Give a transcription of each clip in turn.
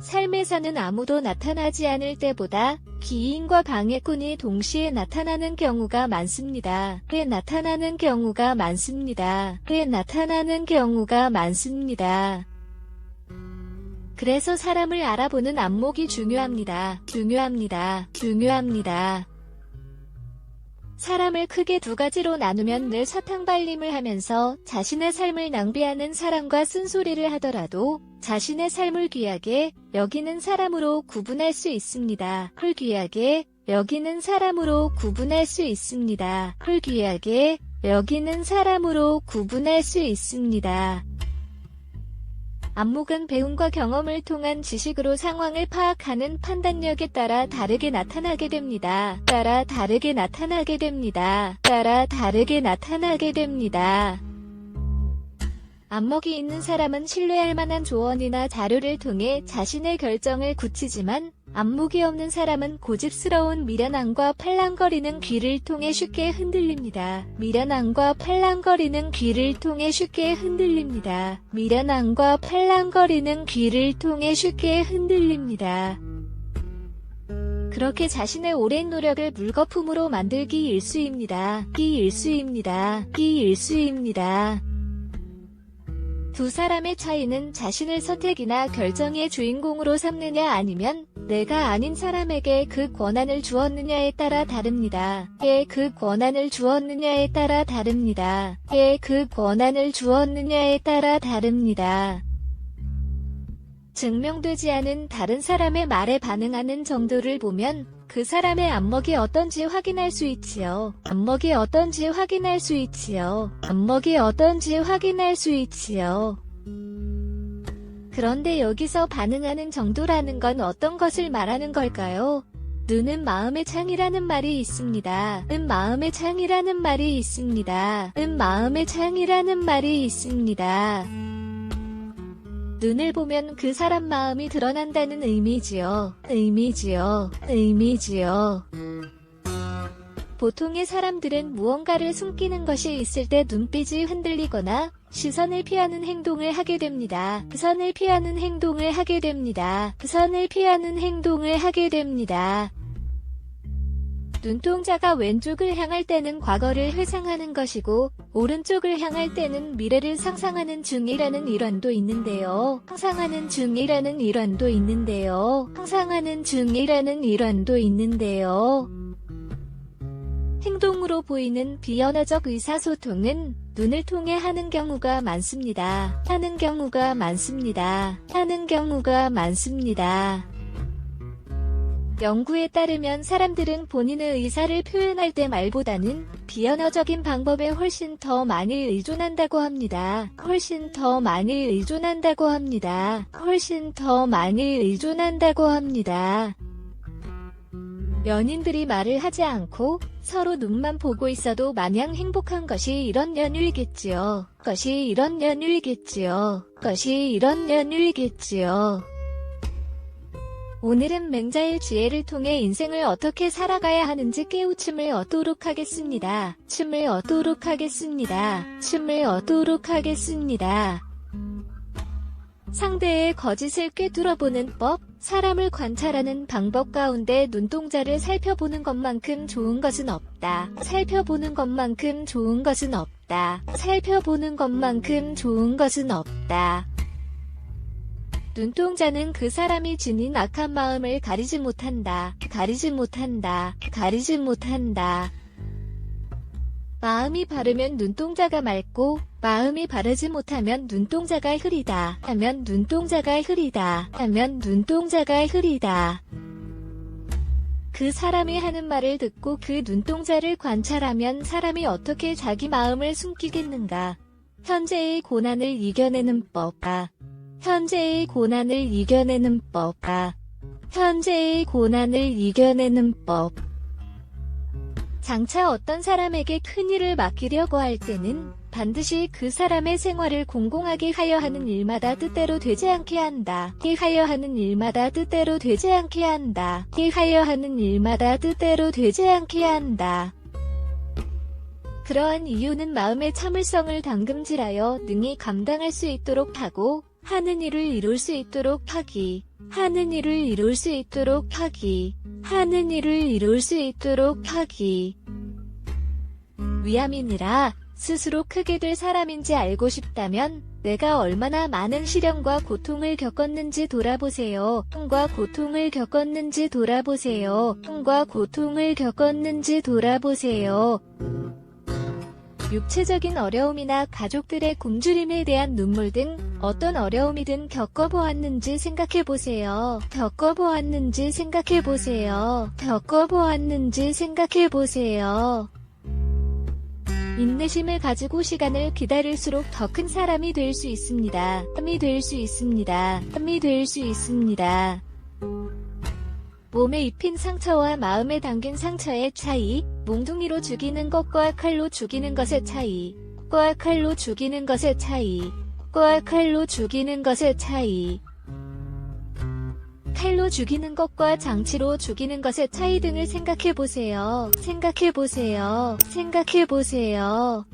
삶에서는 아무도 나타나지 않을 때보다 기인과 방해꾼이 동시에 나타나는 경우가 많습니다. 꽤 나타나는 경우가 많습니다. 꽤 나타나는 경우가 많습니다. 그래서 사람을 알아보는 안목이 중요합니다. 중요합니다. 중요합니다. 사람을 크게 두 가지로 나누면 늘 사탕발림을 하면서 자신의 삶을 낭비하는 사람과 쓴소리를 하더라도 자신의 삶을 귀하게 여기는 사람으로 구분할 수 있습니다. 훌 귀하게 여기는 사람으로 구분할 수 있습니다. 훌 귀하게 여기는 사람으로 구분할 수 있습니다. 안목은 배움과 경험을 통한 지식으로 상황을 파악하는 판단력에 따라 다르게 나타나게 됩니다. 따라 다르게 나타나게 됩니다. 따라 다르게 나타나게 됩니다. 안목이 있는 사람은 신뢰할 만한 조언이나 자료를 통해 자신의 결정을 굳히지만 안목이 없는 사람은 고집스러운 미련함과 팔랑거리는 귀를 통해 쉽게 흔들립니다. 미련함과 팔랑거리는 귀를 통해 쉽게 흔들립니다. 미련함과 팔랑거리는 귀를 통해 쉽게 흔들립니다. 그렇게 자신의 오랜 노력을 물거품으로 만들기 일수입니다. 기 일수입니다. 기 일수입니다. 두 사람의 차이는 자신을 선택이나 결정의 주인공으로 삼느냐 아니면 내가 아닌 사람에게 그 권한을 주었느냐에 따라 다릅니다. 에그 권한을 주었느냐에 따라 다릅니다. 에그 권한을 주었느냐에 따라 다릅니다. 증명되지 않은 다른 사람의 말에 반응하는 정도를 보면 그 사람의 안목이 어떤지 확인할 수 있지요. 안목이 어떤지 확인할 수 있지요. 안목이 어떤지 확인할 수 있지요. 그런데 여기서 반응하는 정도라는 건 어떤 것을 말하는 걸까요? 눈은 마음의 창이라는 말이 있습니다. 은 마음의 창이라는 말이 있습니다. 은 마음의 창이라는 말이 있습니다. 눈을 보면 그 사람 마음이 드러난다는 의미지요. 의미지요. 의미지요. 보통의 사람들은 무언가를 숨기는 것이 있을 때 눈빛이 흔들리거나 시선을 피하는 행동을 하게 됩니다. 선을 피하는 행동을 하게 됩니다. 선을 피하는 행동을 하게 됩니다. 눈동자가 왼쪽을 향할 때는 과거를 회상하는 것이고 오른쪽을 향할 때는 미래를 상상하는 중이라는 일환도 있는데요. 상상하는 중이라는 일환도 있는데요. 상상하는 중이라는 일환도 있는데요. 행동으로 보이는 비언어적 의사소통은 눈을 통해 하는 경우가 많습니다. 하는 경우가 많습니다. 하는 경우가 많습니다. 연구에 따르면 사람들은 본인의 의사를 표현할 때 말보다는 비언어적인 방법에 훨씬 더 많이 의존한다고 합니다. 훨씬 더 많이 의존한다고 합니다. 훨씬 더 많이 의존한다고 합니다. 연인들이 말을 하지 않고 서로 눈만 보고 있어도 마냥 행복한 것이 이런 연유이겠지요. 것이 이런 연유이겠지요. 것이 이런 연유이겠지요. 오늘은 맹자의 지혜를 통해 인생을 어떻게 살아가야 하는지 깨우침을 얻도록 하겠습니다. 춤을 얻도록 하겠습니다. 춤을 얻도록 하겠습니다. 상대의 거짓을 꿰뚫어보는 법, 사람을 관찰하는 방법 가운데 눈동자를 살펴보는 것만큼 좋은 것은 없다. 살펴보는 것만큼 좋은 것은 없다. 살펴보는 것만큼 좋은 것은 없다. 눈동자는 그 사람이 지닌 악한 마음을 가리지 못한다. 가리지 못한다. 가리지 못한다. 마음이 바르면 눈동자가 맑고 마음이 바르지 못하면 눈동자가 흐리다. 하면 눈동자가 흐리다. 하면 눈동자가 흐리다. 그 사람이 하는 말을 듣고 그 눈동자를 관찰하면 사람이 어떻게 자기 마음을 숨기겠는가. 현재의 고난을 이겨내는 법. 아. 현재의 고난을 이겨내는 법. 아. 현재의 고난을 이겨내는 법. 장차 어떤 사람에게 큰 일을 맡기려고 할 때는 반드시 그 사람의 생활을 공공하게 하여 하는 일마다 뜻대로 되지 않게 한다. 하여 하는 일마다 뜻대로 되지 않게 한다. 하여 하는 일마다 뜻대로 되지 않게 한다. 그러한 이유는 마음의 참을성을 당금질하여 능히 감당할 수 있도록 하고 하는 일을 이룰 수 있도록 하기 하는 일을 이룰 수 있도록 하기. 하는 일을 이룰 수 있도록 하기. 위암이니라 스스로 크게 될 사람인지 알고 싶다면 내가 얼마나 많은 시련과 고통을 겪었는지 돌아보세요. 통과 고통을 겪었는지 돌아보세요. 통과 고통을 겪었는지 돌아보세요. 육체적인 어려움이나 가족들의 굶주림에 대한 눈물 등 어떤 어려움이든 겪어보았는지 생각해보세요. 겪어보았는지 생각해보세요. 겪어보았는지 생각해보세요. 인내심을 가지고 시간을 기다릴수록 더 큰 사람이 될 수 있습니다. 사람이 될 수 있습니다. 사람이 될 수 있습니다. 몸에 입힌 상처와 마음에 담긴 상처의 차이, 몽둥이로 죽이는 것과 칼로 죽이는 것의 차이, 과 칼로 죽이는 것의 차이, 과 칼로 죽이는 것의 차이. 칼로 죽이는 것과 장치로 죽이는 것의 차이 등을 생각해 보세요. 생각해 보세요. 생각해 보세요.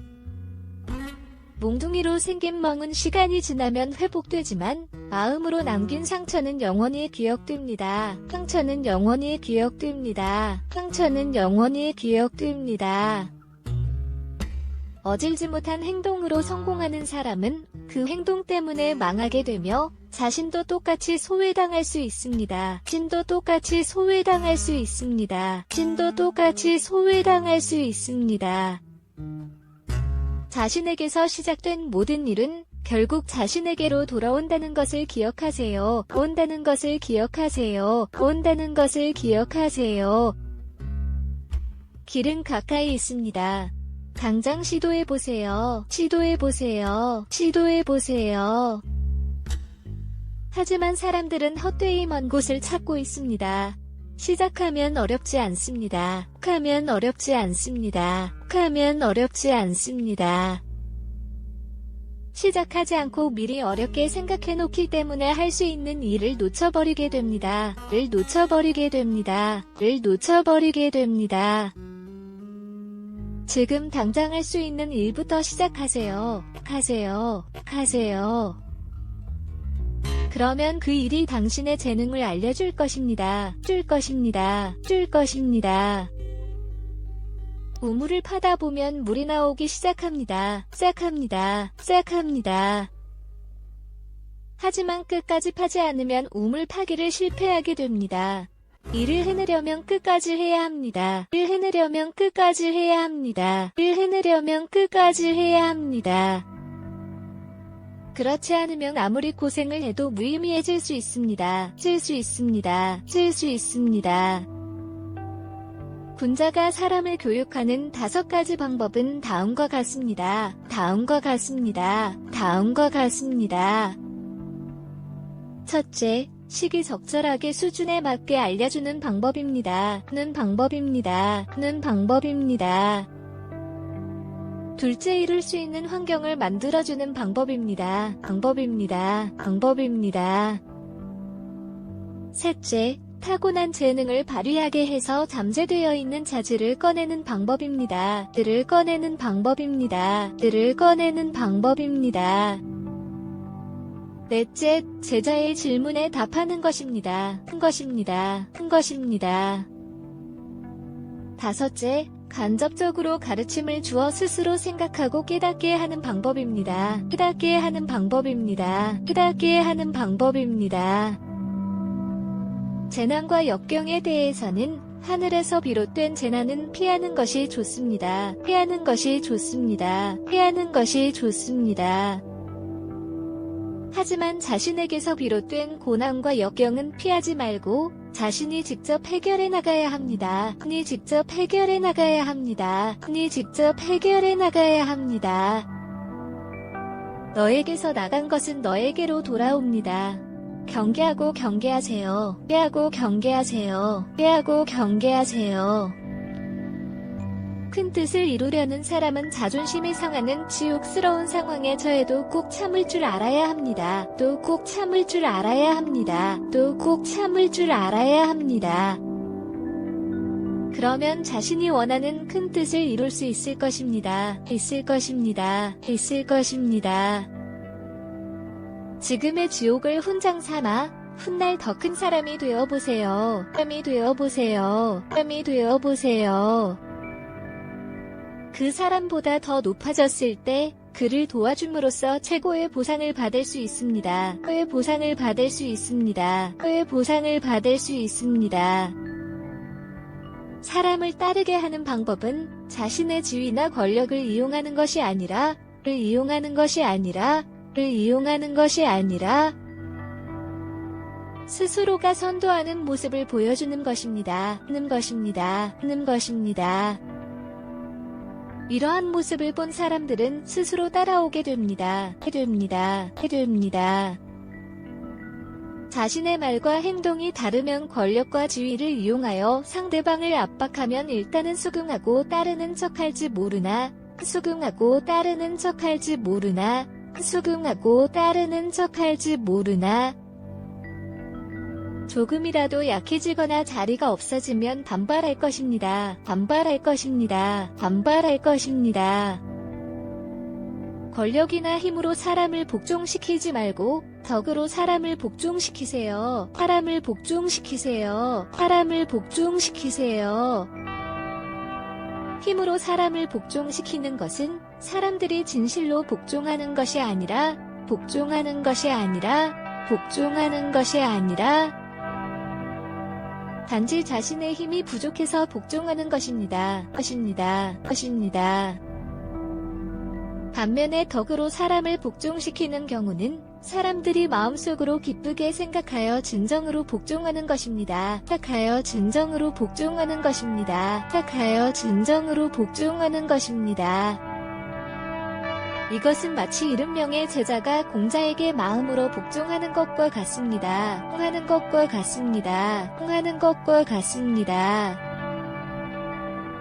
몽둥이로 생긴 멍은 시간이 지나면 회복되지만 마음으로 남긴 상처는 영원히 기억됩니다. 상처는 영원히 기억됩니다. 상처는 영원히 기억됩니다. 어질지 못한 행동으로 성공하는 사람은 그 행동 때문에 망하게 되며 자신도 똑같이 소외당할 수 있습니다. 신도 똑같이 소외당할 수 있습니다. 신도 똑같이 소외당할 수 있습니다. 자신에게서 시작된 모든 일은 결국 자신에게로 돌아온다는 것을 기억하세요. 온다는 것을 기억하세요. 온다는 것을 기억하세요. 길은 가까이 있습니다. 당장 시도해보세요. 시도해보세요. 시도해보세요. 하지만 사람들은 헛되이 먼 곳을 찾고 있습니다. 시작하면 어렵지 않습니다. 하면 어렵지 않습니다. 하면 어렵지 않습니다. 시작하지 않고 미리 어렵게 생각해 놓기 때문에 할 수 있는 일을 놓쳐버리게 됩니다. 를 놓쳐버리게 됩니다. 를 놓쳐버리게 됩니다. 지금 당장 할 수 있는 일부터 시작하세요. 하세요. 하세요. 그러면 그 일이 당신의 재능을 알려줄 것입니다. 줄 것입니다. 줄 것입니다. 우물을 파다 보면 물이 나오기 시작합니다. 시작합니다. 시작합니다. 하지만 끝까지 파지 않으면 우물 파기를 실패하게 됩니다. 일을 해내려면 끝까지 해야 합니다. 일을 해내려면 끝까지 해야 합니다. 일을 해내려면 끝까지 해야 합니다. 그렇지 않으면 아무리 고생을 해도 무의미해질 수 있습니다. 질수 있습니다. 질수 있습니다. 군자가 사람을 교육하는 다섯 가지 방법은 다음과 같습니다. 다음과 같습니다. 다음과 같습니다. 첫째, 시기적절하게 수준에 맞게 알려주는 방법입니다. 는 방법입니다. 는 방법입니다. 둘째 이룰 수 있는 환경을 만들어주는 방법입니다. 방법입니다. 방법입니다. 셋째, 타고난 재능을 발휘하게 해서 잠재되어 있는 자질을 꺼내는 방법입니다. 들을 꺼내는 방법입니다. 들을 꺼내는 방법입니다. 넷째, 제자의 질문에 답하는 것입니다. 큰 것입니다. 큰 것입니다. 다섯째, 간접적으로 가르침을 주어 스스로 생각하고 깨닫게 하는 방법입니다. 깨닫게 하는 방법입니다. 깨닫게 하는 방법입니다. 재난과 역경에 대해서는 하늘에서 비롯된 재난은 피하는 것이 좋습니다. 피하는 것이 좋습니다. 피하는 것이 좋습니다. 하지만 자신에게서 비롯된 고난과 역경은 피하지 말고 자신이 직접 해결해 나가야 합니다. 니 직접 해결해 나가야 합니다. 니 직접 해결해 나가야 합니다. 너에게서 나간 것은 너에게로 돌아옵니다. 경계하고 경계하세요. 깨하고 경계하세요. 깨하고 경계하세요. 큰 뜻을 이루려는 사람은 자존심이 상하는 지옥스러운 상황에 처해도 꼭 참을 줄 알아야 합니다. 또 꼭 참을 줄 알아야 합니다. 또 꼭 참을 줄 알아야 합니다. 그러면 자신이 원하는 큰 뜻을 이룰 수 있을 것입니다. 있을 것입니다. 있을 것입니다. 지금의 지옥을 훈장 삼아 훗날 더 큰 사람이 되어 보세요. 사람이 되어 보세요. 사람이 되어 보세요. 그 사람보다 더 높아졌을 때 그를 도와줌으로써 최고의 보상을 받을 수 있습니다. 최고의 보상을 받을 수 있습니다. 최고의 보상을 받을 수 있습니다. 사람을 따르게 하는 방법은 자신의 지위나 권력을 이용하는 것이 아니라 를 이용하는 것이 아니라 를 이용하는 것이 아니라 스스로가 선도하는 모습을 보여주는 것입니다. 하는 것입니다. 하는 것입니다. 이러한 모습을 본 사람들은 스스로 따라오게 됩니다. 해 됩니다. 해 됩니다. 자신의 말과 행동이 다르면 권력과 지위를 이용하여 상대방을 압박하면 일단은 수긍하고 따르는 척할지 모르나 수긍하고 따르는 척할지 모르나 수긍하고 따르는 척할지 모르나 조금이라도 약해지거나 자리가 없어지면 반발할 것입니다. 반발할 것입니다. 반발할 것입니다. 권력이나 힘으로 사람을 복종시키지 말고 덕으로 사람을 복종시키세요. 사람을 복종시키세요. 사람을 복종시키세요. 힘으로 사람을 복종시키는 것은 사람들이 진실로 복종하는 것이 아니라 복종하는 것이 아니라 복종하는 것이 아니라 단지 자신의 힘이 부족해서 복종하는 것입니다. 것입니다. 것입니다. 반면에 덕으로 사람을 복종시키는 경우는 사람들이 마음속으로 기쁘게 생각하여 진정으로 복종하는 것입니다. 생각하여 진정으로 복종하는 것입니다. 생각하여 진정으로 복종하는 것입니다. 이것은 마치 이름명의 제자가 공자에게 마음으로 복종하는 것과 같습니다. 하는 것과 같습니다. 하는 것과 같습니다.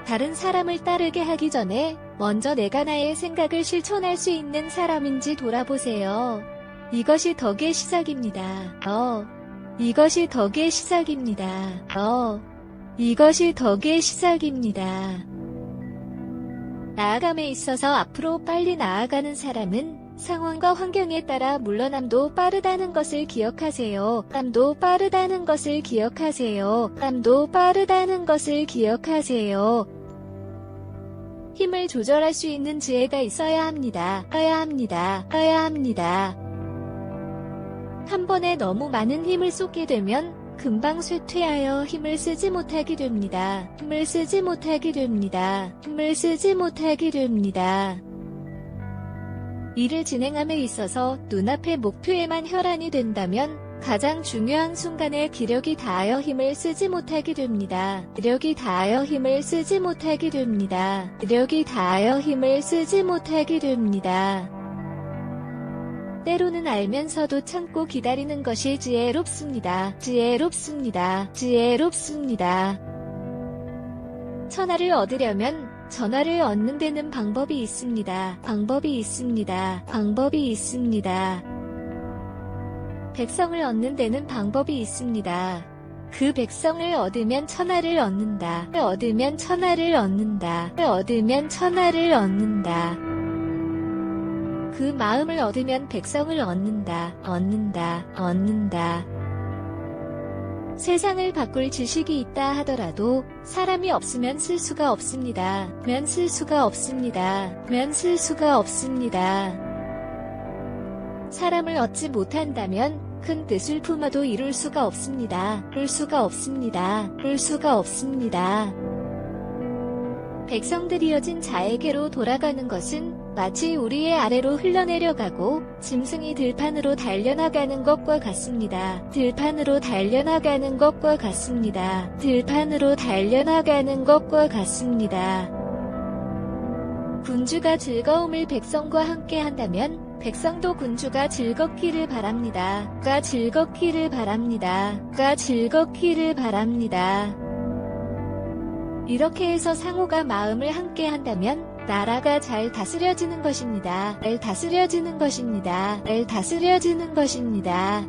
다른 사람을 따르게 하기 전에 먼저 내가 나의 생각을 실천할 수 있는 사람인지 돌아보세요. 이것이 덕의 시작입니다. 어. 이것이 덕의 시작입니다. 어. 이것이 덕의 시작입니다. 나아감에 있어서 앞으로 빨리 나아가는 사람은 상황과 환경에 따라 물러남도 빠르다는 것을 기억하세요. 땀도 빠르다는 것을 기억하세요. 땀도 빠르다는 것을 기억하세요. 힘을 조절할 수 있는 지혜가 있어야 합니다. 써야 합니다. 써야 합니다. 한 번에 너무 많은 힘을 쏟게 되면 금방 쇠퇴하여 힘을 쓰지 못하게 됩니다. 힘을 쓰지 못하게 됩니다. 힘을 쓰지 못하게 됩니다. 일을 진행함에 있어서 눈앞의 목표에만 혈안이 된다면 가장 중요한 순간에 기력이 다하여 힘을 쓰지 못하게 됩니다. 기력이 다하여 힘을 쓰지 못하게 됩니다. 기력이 다하여 힘을 쓰지 못하게 됩니다. 때로는 알면서도 참고 기다리는 것이 지혜롭습니다. 지혜롭습니다. 지혜롭습니다. 천하를 얻으려면 전화를 얻는 데는 방법이 있습니다. 방법이 있습니다. 방법이 있습니다. 백성을 얻는 데는 방법이 있습니다. 그 백성을 얻으면 천하를 얻는다. 얻으면 천하를 얻는다. 얻으면 천하를 얻는다. 그 마음을 얻으면 백성을 얻는다. 얻는다. 얻는다. 세상을 바꿀 지식이 있다 하더라도 사람이 없으면 쓸 수가 없습니다. 면 쓸 수가 없습니다. 면 쓸 수가 없습니다. 사람을 얻지 못한다면 큰 뜻을 품어도 이룰 수가 없습니다. 이룰 수가 없습니다. 이룰 수가 없습니다. 백성들이어진 자에게로 돌아가는 것은 마치 우리의 아래로 흘러내려가고 짐승이 들판으로 달려나가는 것과 같습니다. 들판으로 달려나가는 것과 같습니다. 들판으로 달려나가는 것과 같습니다. 군주가 즐거움을 백성과 함께 한다면 백성도 군주가 즐겁기를 바랍니다. 가 즐겁기를 바랍니다. 가 즐겁기를 바랍니다. 이렇게 해서 상호가 마음을 함께 한다면 나라가 잘 다스려지는 것입니다. 잘 다스려지는 것입니다. 잘 다스려지는 것입니다.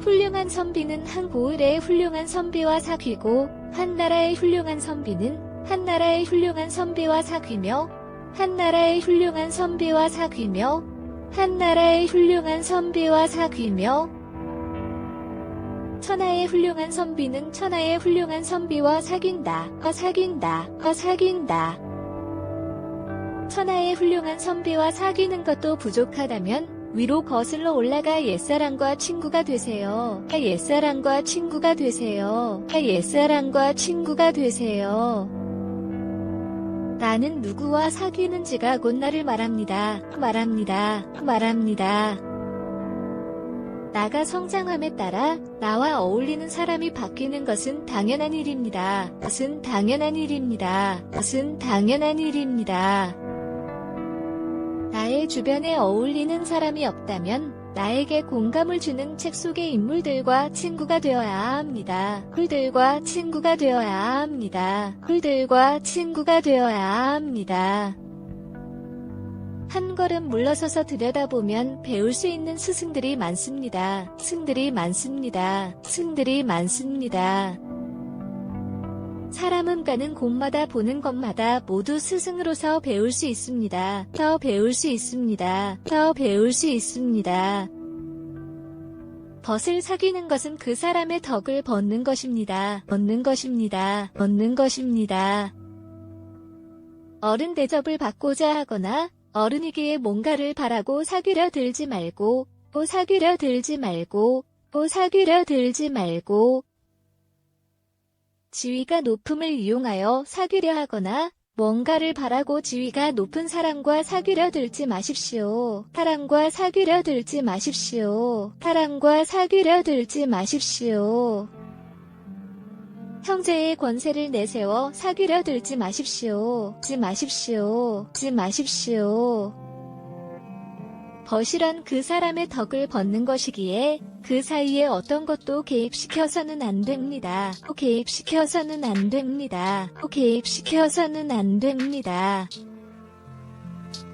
훌륭한 선비는 한 고을의 훌륭한 선비와 사귀고 한 나라의 훌륭한 선비는 한 나라의 훌륭한 선비와 사귀며 한 나라의 훌륭한 선비와 사귀며 한 나라의 훌륭한 선비와 사귀며 천하의 훌륭한 선비는 천하의 훌륭한 선비와 사귄다. 어, 사귄다. 어, 사귄다. 천하의 훌륭한 선비와 사귀는 것도 부족하다면 위로 거슬러 올라가 옛사랑과 친구가 되세요. 옛사랑과 친구가 되세요. 옛사랑과 친구가 되세요. 나는 누구와 사귀는지가 곧 나를 말합니다. 말합니다. 말합니다. 나가 성장함에 따라 나와 어울리는 사람이 바뀌는 것은 당연한 일입니다. 것은 당연한 일입니다. 것은 당연한 일입니다. 나의 주변에 어울리는 사람이 없다면 나에게 공감을 주는 책 속의 인물들과 친구가 되어야 합니다. 꿀들과 친구가 되어야 합니다. 꿀들과 친구가 되어야 합니다. 한 걸음 물러서서 들여다보면 배울 수 있는 스승들이 많습니다. 승들이 많습니다. 승들이 많습니다. 사람은 가는 곳마다 보는 것마다 모두 스승으로서 배울 수 있습니다. 더 배울 수 있습니다. 더 배울 수 있습니다. 벗을 사귀는 것은 그 사람의 덕을 벗는 것입니다. 벗는 것입니다. 벗는 것입니다. 어른 대접을 받고자 하거나 어른이기에 뭔가를 바라고 사귀려 들지 말고, 또 사귀려 들지 말고, 또 사귀려 들지 말고, 지위가 높음을 이용하여 사귀려 하거나 뭔가를 바라고 지위가 높은 사람과 사귀려 들지 마십시오. 사람과 사귀려 들지 마십시오. 사람과 사귀려 들지 마십시오. 형제의 권세를 내세워 사귀려 들지 마십시오. 지 마십시오. 지 마십시오. 벗이란 그 사람의 덕을 벗는 것이기에 그 사이에 어떤 것도 개입시켜서는 안 됩니다. 또 개입시켜서는 안 됩니다. 또 개입시켜서는 안 됩니다.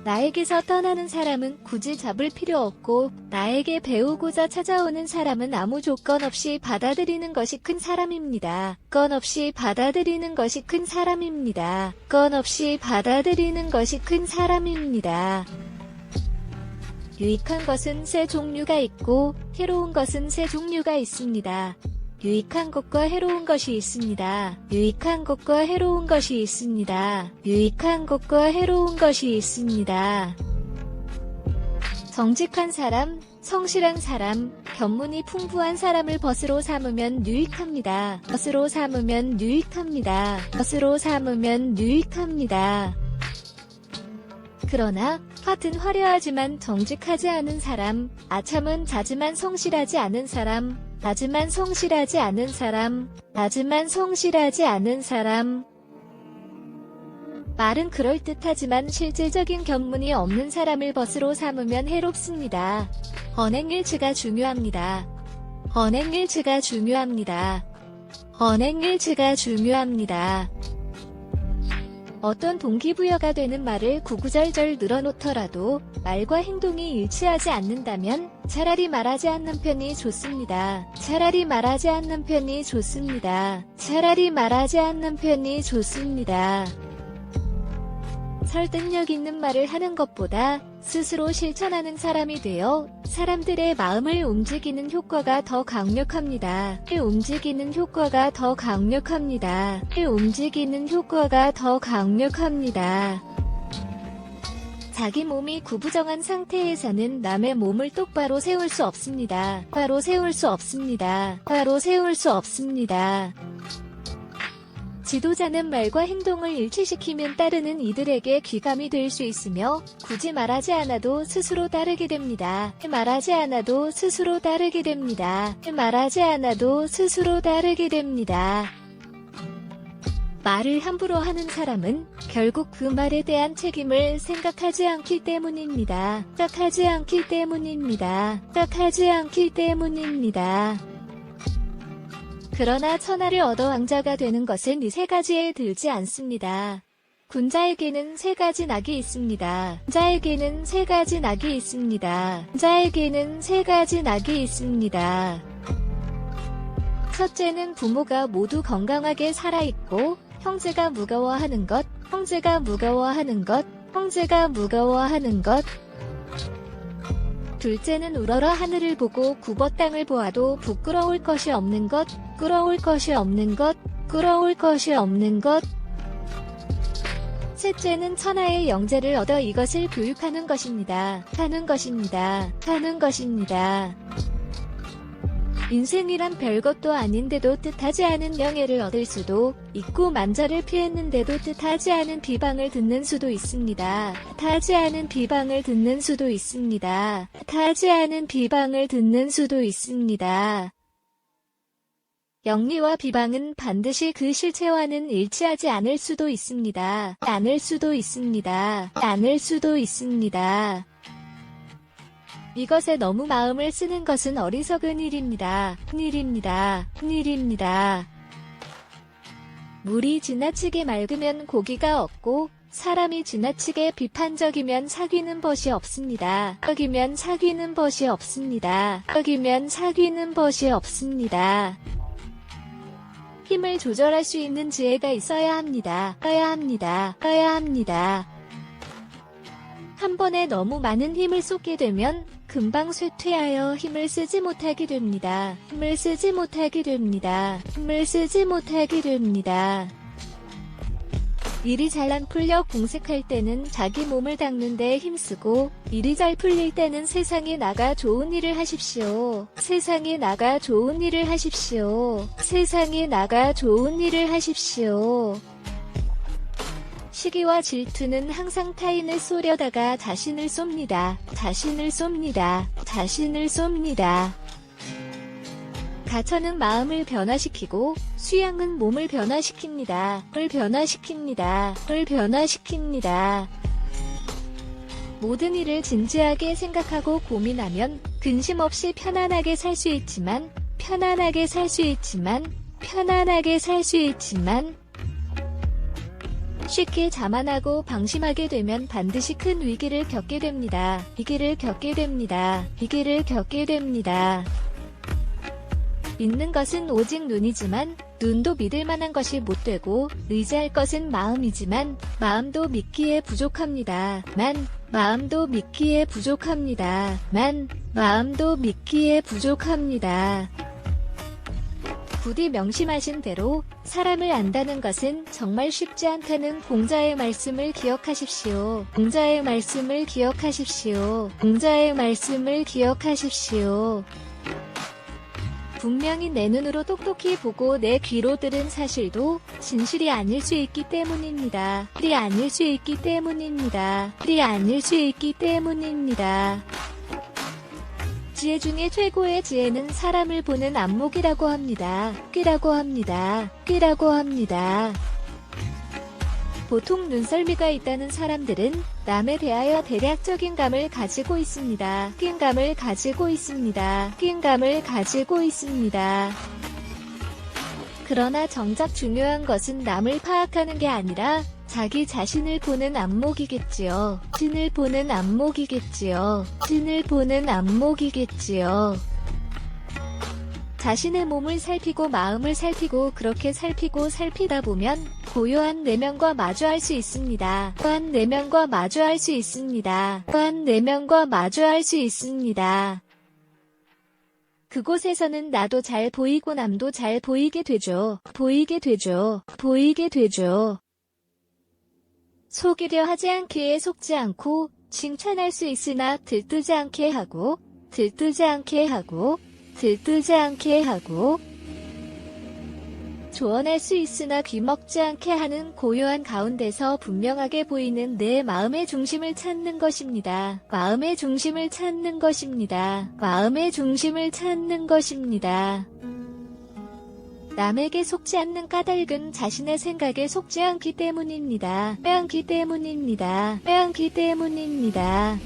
나에게서 떠나는 사람은 굳이 잡을 필요 없고 나에게 배우고자 찾아오는 사람은 아무 조건 없이 받아들이는 것이 큰 사람입니다. 건 없이 받아들이는 것이 큰 사람입니다. 건 없이 받아들이는 것이 큰 사람입니다. 유익한 것은 세 종류가 있고 해로운 것은 세 종류가 있습니다. 유익한 것과 해로운 것이 있습니다. 유익한 것과 해로운 것이 있습니다. 유익한 것과 해로운 것이 있습니다. 정직한 사람, 성실한 사람, 견문이 풍부한 사람을 벗으로 삼으면 유익합니다. 벗으로 삼으면 유익합니다. 벗으로 삼으면 유익합니다. 그러나 밭은 화려하지만 정직하지 않은 사람, 아참은 자지만 성실하지 않은 사람, 나지만 성실하지 않은 사람, 나지만 성실하지 않은 사람. 말은 그럴듯하지만 실질적인 견문이 없는 사람을 벗으로 삼으면 해롭습니다. 언행일치가 중요합니다. 언행일치가 중요합니다. 언행일치가 중요합니다. 어떤 동기부여가 되는 말을 구구절절 늘어놓더라도 말과 행동이 일치하지 않는다면 차라리 말하지 않는 편이 좋습니다. 차라리 말하지 않는 편이 좋습니다. 차라리 말하지 않는 편이 좋습니다. 설득력 있는 말을 하는 것보다 스스로 실천하는 사람이 되어 사람들의 마음을 움직이는 효과가 더 강력합니다. 움직이는 효과가 더 강력합니다. 움직이는 효과가 더 강력합니다. 자기 몸이 구부정한 상태에서는 남의 몸을 똑바로 세울 수 없습니다. 바로 세울 수 없습니다. 바로 세울 수 없습니다. 지도자는 말과 행동을 일치시키면 따르는 이들에게 귀감이 될 수 있으며 굳이 말하지 않아도 스스로 따르게 됩니다. 말하지 않아도 스스로 따르게 됩니다. 말하지 않아도 스스로 따르게 됩니다. 말을 함부로 하는 사람은 결국 그 말에 대한 책임을 생각하지 않기 때문입니다. 생각하지 않기 때문입니다. 생각하지 않기 때문입니다. 그러나 천하를 얻어 왕자가 되는 것은 이 세 가지에 들지 않습니다. 군자에게는 세 가지 낙이 있습니다. 군자에게는 세 가지 낙이 있습니다. 군자에게는 세 가지 낙이 있습니다. 첫째는 부모가 모두 건강하게 살아있고 형제가 무거워하는 것, 형제가 무거워하는 것, 형제가 무거워하는 것. 둘째는 우러러 하늘을 보고 굽어 땅을 보아도 부끄러울 것이 없는 것, 부끄러울 것이 없는 것, 부끄러울 것이 없는 것. 셋째는 천하의 영재를 얻어 이것을 교육하는 것입니다. 하는 것입니다. 하는 것입니다. 인생이란 별것도 아닌데도 뜻하지 않은 명예를 얻을 수도 있고 만자를 피했는데도 뜻하지 않은 비방을 듣는 수도 있습니다. 뜻하지 않은 비방을 듣는 수도 있습니다. 뜻하지 않은 비방을 듣는 수도 있습니다. 영리와 비방은 반드시 그 실체와는 일치하지 않을 수도 있습니다. 않을 수도 있습니다. 않을 수도 있습니다. 이것에 너무 마음을 쓰는 것은 어리석은 일입니다. 일입니다. 일입니다. 물이 지나치게 맑으면 고기가 없고 사람이 지나치게 비판적이면 사귀는 벗이 없습니다. 적이면 사귀는 벗이 없습니다. 적이면 사귀는 벗이 없습니다. 힘을 조절할 수 있는 지혜가 있어야 합니다. 써야 합니다. 써야 합니다. 한 번에 너무 많은 힘을 쏟게 되면 금방 쇠퇴하여 힘을 쓰지 못하게 됩니다. 힘을 쓰지 못하게 됩니다. 힘을 쓰지 못하게 됩니다. 일이 잘 안 풀려 공색할 때는 자기 몸을 닦는 데 힘쓰고 일이 잘 풀릴 때는 세상에 나가 좋은 일을 하십시오. 세상에 나가 좋은 일을 하십시오. 세상에 나가 좋은 일을 하십시오. 시기와 질투는 항상 타인을 쏘려다가 자신을 쏩니다. 자신을 쏩니다. 자신을 쏩니다. 가천은 마음을 변화시키고 수양은 몸을 변화시킵니다. 을 변화시킵니다. 을 변화시킵니다. 모든 일을 진지하게 생각하고 고민하면 근심 없이 편안하게 살 수 있지만 편안하게 살 수 있지만 편안하게 살 수 있지만 쉽게 자만하고 방심하게 되면 반드시 큰 위기를 겪게 됩니다. 위기를 겪게 됩니다. 위기를 겪게 됩니다. 믿는 것은 오직 눈이지만 눈도 믿을 만한 것이 못 되고 의지할 것은 마음이지만 마음도 믿기에 부족합니다. 만 마음도 믿기에 부족합니다. 만 마음도 믿기에 부족합니다. 부디 명심하신 대로 사람을 안다는 것은 정말 쉽지 않다는 공자의 말씀을 기억하십시오. 공자의 말씀을 기억하십시오. 공자의 말씀을 기억하십시오. 분명히 내 눈으로 똑똑히 보고 내 귀로 들은 사실도 진실이 아닐 수 있기 때문입니다. 이 아닐 수 있기 때문입니다. 이 아닐 수 있기 때문입니다. 지혜 중에 최고의 지혜는 사람을 보는 안목이라고 합니다. 끼라고 합니다. 끼라고 합니다. 보통 눈썰미가 있다는 사람들은 남에 대하여 대략적인 감을 가지고 있습니다. 낀감을 가지고 있습니다. 낀감을 가지고 있습니다. 그러나 정작 중요한 것은 남을 파악하는 게 아니라 자기 자신을 보는 안목이겠지요. 신을 보는 안목이겠지요. 신을 보는 안목이겠지요. 자신의 몸을 살피고 마음을 살피고 그렇게 살피고 살피다 보면 고요한 내면과 마주할 수 있습니다. 고요한 내면과 마주할 수 있습니다. 고요한 내면과 마주할 수 있습니다. 그곳에서는 나도 잘 보이고 남도 잘 보이게 되죠. 보이게 되죠. 보이게 되죠. 속이려 하지 않기에 속지 않고 칭찬할 수 있으나 들뜨지 않게 하고 들뜨지 않게 하고 들뜨지 않게 하고 조언할 수 있으나 귀먹지 않게 하는 고요한 가운데서 분명하게 보이는 내 마음의 중심을 찾는 것입니다. 마음의 중심을 찾는 것입니다. 마음의 중심을 찾는 것입니다. 남에게 속지 않는 까닭은 자신의 생각에 속지 않기 때문입니다. 빼앗기 때문입니다. 빼앗기 때문입니다.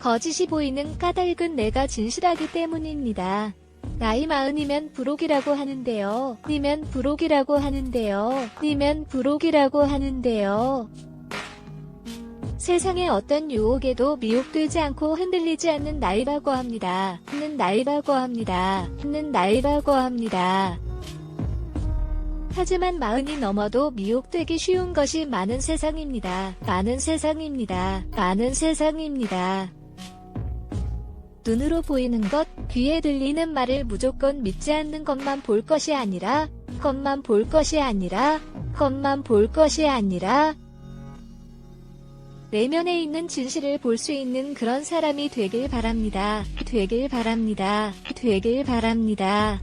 거짓이 보이는 까닭은 내가 진실하기 때문입니다. 나이 마흔이면 부록이라고 하는데요. 니면 부록이라고 하는데요. 니면 부록이라고 하는데요. 세상의 어떤 유혹에도 미혹되지 않고 흔들리지 않는 나이라고 합니다. 는 나이라고 합니다. 는 나이라고 합니다. 하지만 마흔이 넘어도 미혹되기 쉬운 것이 많은 세상입니다. 많은 세상입니다. 많은 세상입니다. 눈으로 보이는 것, 귀에 들리는 말을 무조건 믿지 않는 것만 볼 것이 아니라, 것만 볼 것이 아니라, 것만 볼 것이 아니라, 내면에 있는 진실을 볼 수 있는 그런 사람이 되길 바랍니다. 되길 바랍니다. 되길 바랍니다.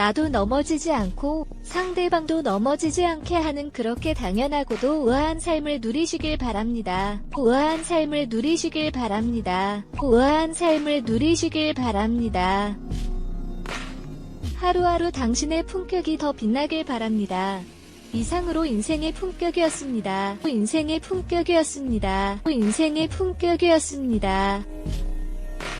나도 넘어지지 않고 상대방도 넘어지지 않게 하는 그렇게 당연하고도 우아한 삶을 누리시길 바랍니다. 우아한 삶을 누리시길 바랍니다. 우아한 삶을 누리시길 바랍니다. 하루하루 당신의 품격이 더 빛나길 바랍니다. 이상으로 인생의 품격이었습니다. 인생의 품격이었습니다. 인생의 품격이었습니다.